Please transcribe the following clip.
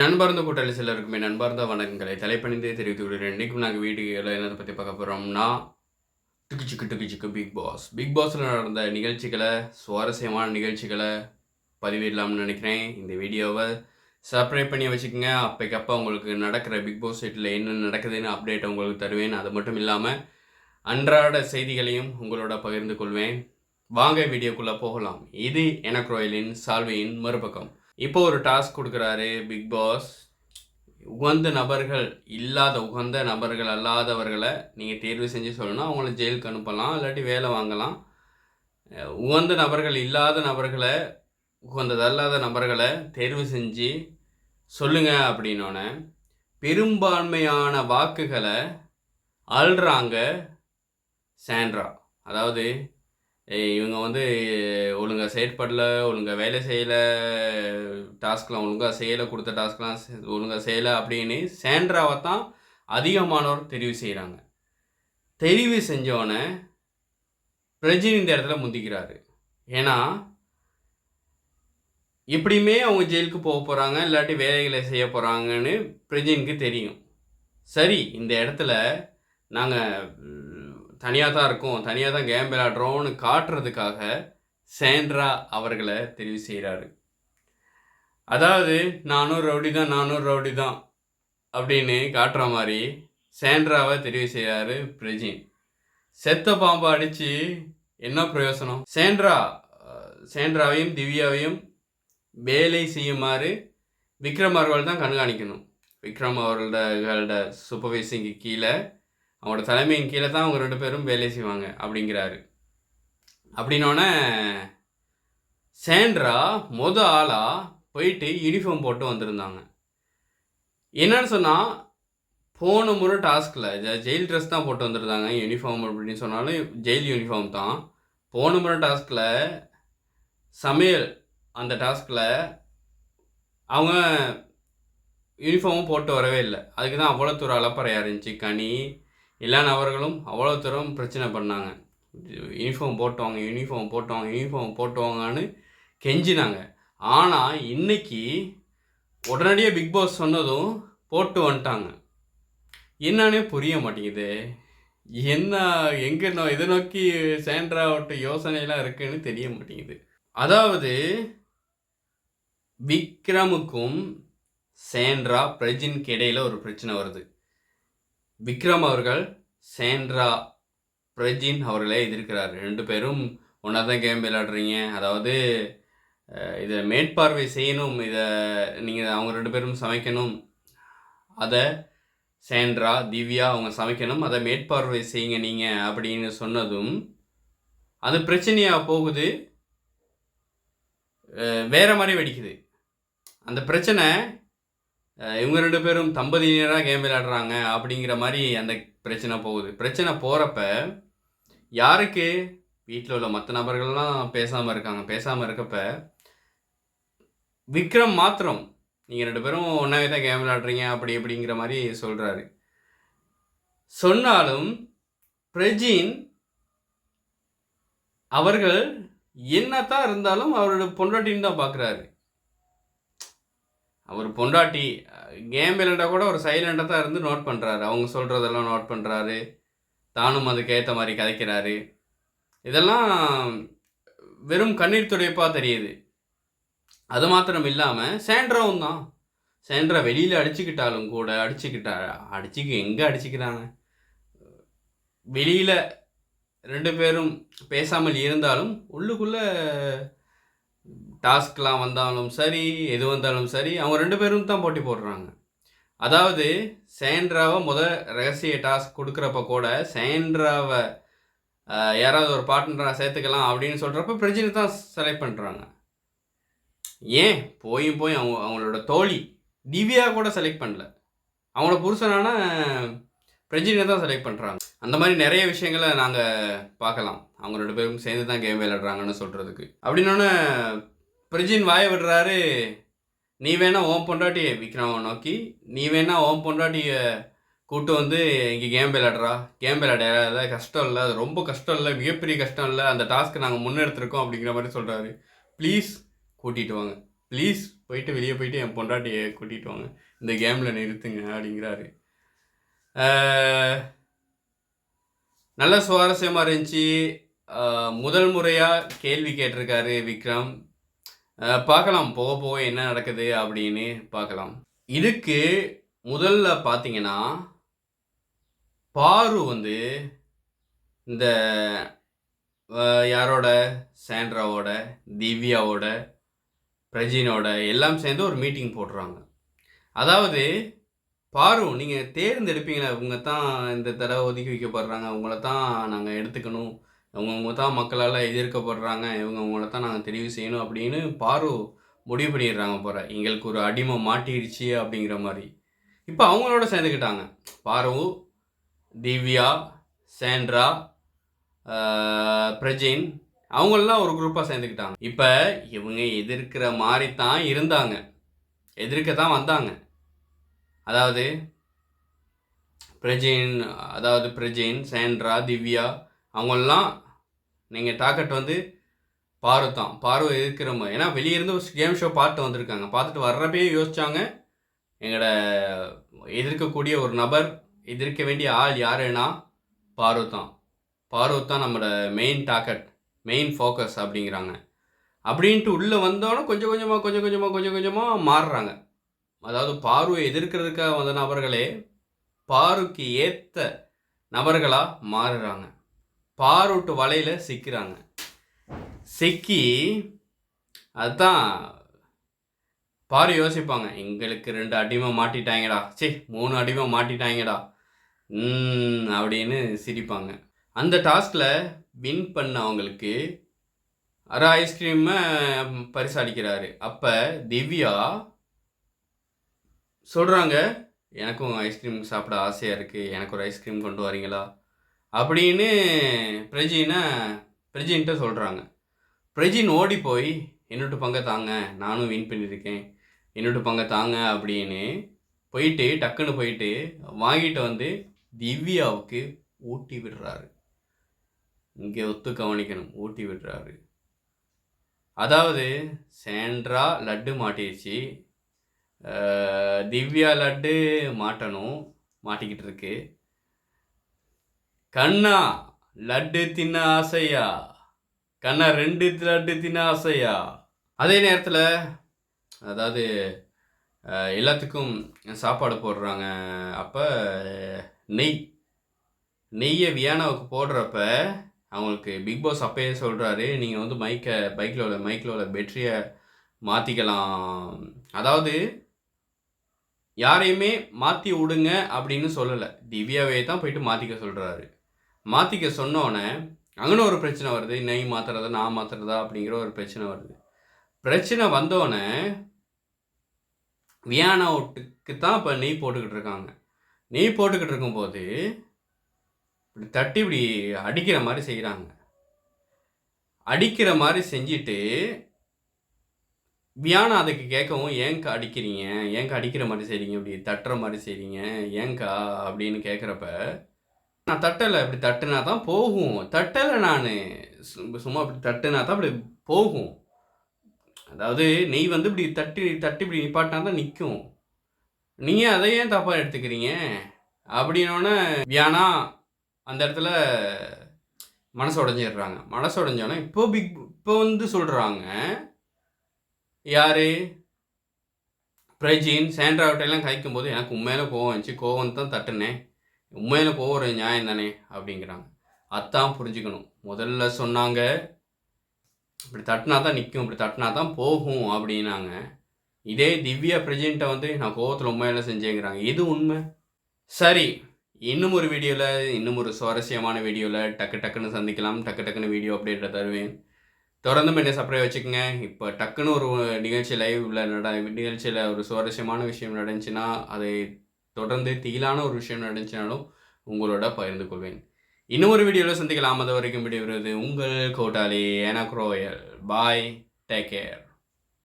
நண்பார்ந்த கூட்டாளி சிலருக்குமே நண்பார்ந்த வணக்கங்களை தலைப்பணிந்தே தெரிவித்து கொள்கிறேன். இன்றைக்கும் நாங்கள் வீடியோவில் என்னதை பற்றி பார்க்க போகிறோம்னா டுக்கு சிக்கு டுக்கு சிக்கு பிக் பாஸ் பிக் பாஸில் நடந்த நிகழ்ச்சிகளை சுவாரஸ்யமான நிகழ்ச்சிகளை பதிவிடலாம்னு நினைக்கிறேன். இந்த வீடியோவை சப்ஸ்கிரைப் பண்ணி வச்சுக்கோங்க. அப்போக்கப்போ உங்களுக்கு நடக்கிற பிக் பாஸ் சைட்டில் என்ன நடக்குதுன்னு அப்டேட் உங்களுக்கு தருவேன். அது மட்டும் இல்லாமல் அன்றாட செய்திகளையும் உங்களோட பகிர்ந்து கொள்வேன். வாங்க வீடியோக்குள்ளே போகலாம். இது எனக்ரோயிலின் சால்வையின் மறுபக்கம். இப்போ ஒரு டாஸ்க் கொடுக்குறாரு பிக் பாஸ். உகந்த நபர்கள் இல்லாத உகந்த நபர்கள் அல்லாதவர்களை நீங்கள் தேர்வு செஞ்சு சொல்லணும். அவங்கள ஜெயிலுக்கு அனுப்பலாம் இல்லாட்டி வேலை வாங்கலாம். உகந்த நபர்கள் இல்லாத நபர்களை உகந்ததல்லாத நபர்களை தேர்வு செஞ்சு சொல்லுங்க அப்படின்னோடனே பெரும்பான்மையான வாக்குகளை அல்றாங்க சாண்ட்ரா. அதாவது இவங்க வந்து ஒழுங்காக செயற்படல ஒழுங்காக வேலை செய்யலை டாஸ்க்லாம் ஒழுங்காக செய்யலை கொடுத்த டாஸ்க்லாம் ஒழுங்காக செய்யலை அப்படின்னு சேண்ட்ராவை தான் அதிகமானவர் தெரிவு செய்கிறாங்க தெரிவு செஞ்சோடனே பிரஜின் இந்த இடத்துல முந்திக்கிறாரு. ஏன்னா எப்படியுமே அவங்க ஜெயிலுக்கு போக போகிறாங்க இல்லாட்டி வேலைகளை செய்ய போகிறாங்கன்னு பிரஜினுக்கு தெரியும். சரி இந்த இடத்துல நாங்கள் தனியாக தான் இருக்கும் தனியாக தான் கேம் விளையாடுறோம்னு காட்டுறதுக்காக சேண்ட்ரா அவர்களை தெரிவு செய்கிறாரு அதாவது நானும் ரவுடி தான் நானும் ரவுடி தான் அப்படின்னு காட்டுற மாதிரி சேண்ட்ராவை தெரிவு செய்கிறாரு பிரஜின். செத்த பாம்பை அடித்து என்ன பிரயோசனம்? சேண்ட்ரா சேண்ட்ராவையும் திவ்யாவையும் வேலை செய்யுமாறு விக்ரம் அவர்கள் தான் கண்காணிக்கணும். விக்ரம் அவர்களோட சூப்பர்வைசிங்க்கு கீழே அவங்களோட தலைமையின் கீழே தான் அவங்க ரெண்டு பேரும் வேலை செய்வாங்க அப்படிங்கிறாரு. அப்படின்னோடனே சேண்ட்ரா மொத ஆளாக போயிட்டு யூனிஃபார்ம் போட்டு வந்திருந்தாங்க. என்னன்னு சொன்னால் போன முறை டாஸ்கில் ஜெயில் ட்ரெஸ் தான் போட்டு வந்திருந்தாங்க. யூனிஃபார்ம் அப்படின்னு சொன்னாலும் ஜெயில் யூனிஃபார்ம் தான். போன முறை டாஸ்கில் சமையல் அந்த டாஸ்கில் அவங்க யூனிஃபார்மும் போட்டு வரவே இல்லை. அதுக்கு தான் அவ்வளோ தூரம் அலப்பறையாக இருந்துச்சு. கனி எல்லா நபர்களும் அவ்வளோ தூரம் பிரச்சனை பண்ணாங்க. யூனிஃபார்ம் போட்டுவாங்க யூனிஃபார்ம் போட்டுவாங்க யூனிஃபார்ம் போட்டுவாங்கன்னு கெஞ்சினாங்க. ஆனால் இன்றைக்கி உடனடியாக பிக் பாஸ் சொன்னதும் போட்டு வந்துட்டாங்க. என்னன்னே புரிய மாட்டேங்குது. என்ன எங்கே நோ எதை நோக்கி சேண்ட்ராவோட யோசனையெல்லாம் இருக்குன்னு தெரிய மாட்டேங்குது. அதாவது விக்ரமுக்கும் சேண்ட்ரா பிரஜின்க்கு இடையில் ஒரு பிரச்சனை வருது. விக்ரம் அவர்கள் சேண்ட்ரா பிரஜின் அவர்களே எதிர்க்கிறார். ரெண்டு பேரும் ஒன்றா தான் கேம் விளையாடுறீங்க. அதாவது இதை மேற்பார்வை செய்யணும். இதை நீங்கள் அவங்க ரெண்டு பேரும் சமைக்கணும். அதை சேண்ட்ரா திவ்யா அவங்க சமைக்கணும். அதை மேற்பார்வை செய்யுங்க நீங்கள் அப்படின்னு சொன்னதும் அது பிரச்சனையாக போகுது. வேறு மாதிரி வெடிக்குது. அந்த பிரச்சனை இவங்க ரெண்டு பேரும் தம்பதியினராக கேம் விளையாடுறாங்க அப்படிங்கிற மாதிரி அந்த பிரச்சனை போகுது. பிரச்சனை போகிறப்ப யாருக்கு? வீட்டில் உள்ள மற்ற நபர்கள்லாம் பேசாமல் இருக்காங்க. பேசாமல் இருக்கப்ப விக்ரம் மாத்திரம் நீங்கள் ரெண்டு பேரும் ஒன்றாவே தான் கேம் விளையாடுறீங்க அப்படி இப்படிங்கிற மாதிரி சொல்கிறாரு சொன்னாலும் பிரஜின் அவர்கள் என்னத்தான் இருந்தாலும் அவரோட பொண்டாட்டின்னு தான் பார்க்குறாரு அவர் பொண்டாட்டி கேம் விளையாண்டா கூட ஒரு சைலண்டாக தான் இருந்து நோட் பண்ணுறாரு அவங்க சொல்கிறதெல்லாம் நோட் பண்ணுறாரு தானும் அதுக்கேற்ற மாதிரி கதைக்கிறாரு. இதெல்லாம் வெறும் கண்ணீர் துடைப்பாக தெரியுது. அது மாத்திரம் இல்லாமல் சேண்ட்ராவும் தான். சேண்ட்ரா வெளியில் அடிச்சுக்கிட்டாலும் கூட அடிச்சுக்கிட்டா அடிச்சுக்க எங்கே அடிச்சுக்கிறாங்க? வெளியில் ரெண்டு பேரும் பேசாமல் இருந்தாலும் உள்ளுக்குள்ளே டாஸ்க்லாம் வந்தாலும் சரி எது வந்தாலும் சரி அவங்க ரெண்டு பேரும் தான் போட்டி போடுறாங்க. அதாவது சேண்ட்ராவை முத ரகசிய டாஸ்க் கொடுக்குறப்ப கூட சேண்ட்ராவை யாராவது ஒரு பார்ட்னராக சேர்த்துக்கலாம் அப்படின்னு சொல்கிறப்ப பிரச்சனை தான் செலக்ட் பண்ணுறாங்க ஏன்? போயும் போய் அவங்க அவங்களோட தோழி திவ்யா கூட செலக்ட் பண்ணல. அவங்களோட புருஷனான பிரஜினை தான் செலக்ட் பண்ணுறாங்க அந்த மாதிரி நிறைய விஷயங்களை நாங்கள் பார்க்கலாம். அவங்க ரெண்டு பேரும் சேர்ந்து தான் கேம் விளையாடுறாங்கன்னு சொல்கிறதுக்கு அப்படின்னோடனே பிரஜின் வாய விடுறாரு. நீ வேணா ஓம் பொண்டாட்டியை விக்ரம நோக்கி. நீ வேணா ஓம் பொண்டாட்டியை கூட்டு வந்து இங்கே கேம் விளையாடுறா. கேம் விளையாட. கஷ்டம் இல்லை. அது ரொம்ப கஷ்டம் இல்லை. மிகப்பெரிய கஷ்டம் இல்லை. அந்த டாஸ்க்கு நாங்கள் முன்னெடுத்துருக்கோம் அப்படிங்கிற மாதிரி சொல்கிறாரு ப்ளீஸ் கூட்டிகிட்டு வாங்க. ப்ளீஸ் போயிட்டு வெளியே போயிட்டு என் பொண்டாட்டியை கூட்டிகிட்டு வாங்க. இந்த கேமில் நிறுத்துங்க அப்படிங்கிறாரு. நல்ல சுவாரஸ்யமாக இருந்துச்சு. முதல் முறையாக கேள்வி கேட்டிருக்காரு விக்ரம். பார்க்கலாம். போக போக என்ன நடக்குது அப்படின்னு பார்க்கலாம். இதுக்கு முதல்ல பார்த்தீங்கன்னா பாரு வந்து இந்த யாரோட? சாண்ட்ராவோட திவ்யாவோட பிரஜினோட எல்லாம் சேர்ந்து ஒரு மீட்டிங் போடுறாங்க. அதாவது பாரு நீங்கள் தேர்ந்தெடுப்பீங்களா இவங்க தான் இந்த தடவை ஒதுக்கி வைக்கப்படுறாங்க அவங்கள தான் நாங்கள் எடுத்துக்கணும். அவங்கவுங்க தான் மக்களால் எதிர்க்கப்படுறாங்க இவங்கவுங்கள தான் நாங்கள் தெரிவு செய்யணும் அப்படின்னு பாரு முடிவு பண்ணிடுறாங்க போகிற எங்களுக்கு ஒரு அடிமை மாட்டிடுச்சு அப்படிங்கிற மாதிரி. இப்போ அவங்களோட சேர்ந்துக்கிட்டாங்க. பாரு திவ்யா சேண்ட்ரா பிரஜின் அவங்களெலாம் ஒரு குரூப்பாக சேர்ந்துக்கிட்டாங்க. இப்போ இவங்க எதிர்க்கிற மாதிரி தான் இருந்தாங்க. எதிர்க்க தான் வந்தாங்க. அதாவது பிரஜின் அதாவது பிரஜின் சேண்ட்ரா திவ்யா அவங்களெலாம் நீங்கள் டார்கெட் வந்து பார்வை தான். பார்வை எதிர்க்கிற மாதிரி ஏன்னா வெளியேருந்து ஒரு கேம் ஷோ பார்த்து வந்திருக்காங்க. பார்த்துட்டு வர்றப்பே யோசிச்சாங்க. எங்களோட எதிர்க்கக்கூடிய ஒரு நபர் எதிர்க்க வேண்டிய ஆள் யாருன்னா பார்வை தான். பார்வை தான் நம்மளோட மெயின் டார்கெட் மெயின் ஃபோக்கஸ் அப்படிங்கிறாங்க. அப்படின்ட்டு உள்ளே வந்தோடனே கொஞ்சம் கொஞ்சமாக கொஞ்சம் கொஞ்சமாக கொஞ்சம் கொஞ்சமாக மாறுறாங்க. அதாவது பார்வை எதிர்க்கிறதுக்காக வந்த நபர்களே பாருக்கு ஏற்ற நபர்களாக மாறுறாங்க. பாரூட்டு வலையில் சிக்கிறாங்க. சிக்கி அதுதான் பாரு யோசிப்பாங்க. எங்களுக்கு ரெண்டு அடிமை மாட்டிட்டாங்கடா. சே மூணு அடிமை மாட்டிட்டாங்கடா. ம் அப்படின்னு சிரிப்பாங்க. அந்த டாஸ்கில் வின் பண்ணவங்களுக்கு அரை ஐஸ்கிரீமை பரிசளிக்கிறாரு. அப்போ திவ்யா சொல்கிறாங்க எனக்கும் ஐஸ்கிரீம் சாப்பிட ஆசையாக இருக்குது எனக்கு ஒரு ஐஸ்கிரீம் கொண்டு வரீங்களா? அப்படின்னு பிரஜினை பிரஜின்ட்ட சொல்கிறாங்க பிரஜின் ஓடி போய் என்னோட பங்கை தாங்க நானும் வின் பண்ணியிருக்கேன். என்னோட பங்கை தாங்க அப்படின்னு போயிட்டு டக்குன்னு போயிட்டு வாங்கிட்டு வந்து திவ்யாவுக்கு ஊட்டி விடுறாரு. இங்கே ஒத்து கவனிக்கணும் ஊட்டி விடுறாரு. அதாவது சேண்ட்ரா லட்டு மாட்டிடுச்சு திவ்யா லட்டு மாட்டணும் மாட்டிக்கிட்டு இருக்கு. கண்ணா லட்டு தின்ன ஆசையா? கண்ணா ரெண்டு லட்டு தின்ன ஆசையா? அதே நேரத்தில் அதாவது எல்லாத்துக்கும் சாப்பாடு போடுறாங்க. அப்போ நெய். நெய்யை வியானாவுக்கு போடுறப்ப அவங்களுக்கு பிக் பாஸ் அப்பயே சொல்கிறாரு நீங்கள் வந்து மைக்கை பைக்கில் உள்ள மைக்கில் உள்ள பேட்டரியை மாற்றிக்கலாம் அதாவது யாரையுமே மாற்றி விடுங்க அப்படின்னு சொல்லலை. திவ்யாவே தான் போயிட்டு மாற்றிக்க சொல்கிறாரு மாற்றிக்க சொன்னோன்னே அங்கே ஒரு பிரச்சனை வருது. நெய் மாற்றுறதா நான் மாற்றுறதா அப்படிங்கிற ஒரு பிரச்சனை வருது. பிரச்சனை வந்தோடனே வியானாவுட்டுக்கு தான் இப்போ நெய் போட்டுக்கிட்டு இருக்காங்க. நெய் போட்டுக்கிட்டு இருக்கும்போது இப்படி தட்டி இப்படி அடிக்கிற மாதிரி செய்கிறாங்க அடிக்கிற மாதிரி செஞ்சுட்டு வியானா அதுக்கு கேட்கவும் ஏன்க்கா அடிக்கிறீங்க? ஏன்க்கா அடிக்கிற மாதிரி செய்கிறீங்க இப்படி தட்டுற மாதிரி செய்கிறீங்க ஏன்க்கா அப்படின்னு கேட்குறப்ப நான் தட்டலை இப்படி தட்டுனா தான் போகும். தட்டலை நான் சும்மா இப்படி தட்டுனா தான் இப்படி போகும். அதாவது நெய் வந்து இப்படி தட்டி தட்டி இப்படி நிப்பாட்டினா தான் நிற்கும் நீங்கள் அதை ஏன் தப்பாக எடுத்துக்கிறீங்க? அப்படின்னோடனே வியானா அந்த இடத்துல மனசு உடஞ்சிடுறாங்க. மனசு உடஞ்சோடனே இப்போ பிக் இப்போ வந்து சொல்கிறாங்க யார்? பிரஜின் சேண்ட்ராவட்டையெல்லாம் கைக்கும் போது எனக்கு உண்மையில கோவம் வந்துச்சு. கோவம் தான் தட்டுனேன். உண்மையில் போகிற ஒரு நியாயம் தானே? அப்படிங்கிறாங்க. அதான் புரிஞ்சுக்கணும். முதல்ல சொன்னாங்க இப்படி தட்டினா தான் நிற்கும் இப்படி தட்டினா தான் போகும் அப்படின்னாங்க. இதே திவ்யா பிரஜெண்ட்டை வந்து நான் கோவத்தில் உண்மையில செஞ்சேங்கிறாங்க. இது உண்மை? சரி இன்னும் ஒரு வீடியோவில் இன்னும் ஒரு சுவாரஸ்யமான வீடியோவில் டக்கு டக்குன்னு சந்திக்கலாம். டக்கு டக்குன்னு வீடியோ அப்டேட்டை தருவேன். தொடர்ந்து என்ன சப்ரே வச்சுக்கோங்க. இப்போ டக்குன்னு ஒரு நிகழ்ச்சி லைவ்ல நட நிகழ்ச்சியில் ஒரு சுவாரஸ்யமான விஷயம் நடந்துச்சுன்னா அதை தொடர்ந்து திகிலான ஒரு விஷயம் நடந்துச்சுனாலும் உங்களோட பகிர்ந்து கொள்வேன் இன்னொரு வீடியோவில் சந்திக்கலாம். அது வரைக்கும் விடைபெறுவது உங்கள் கோட்டாலி எனக்ரோயல் பாய் டேக் கேர்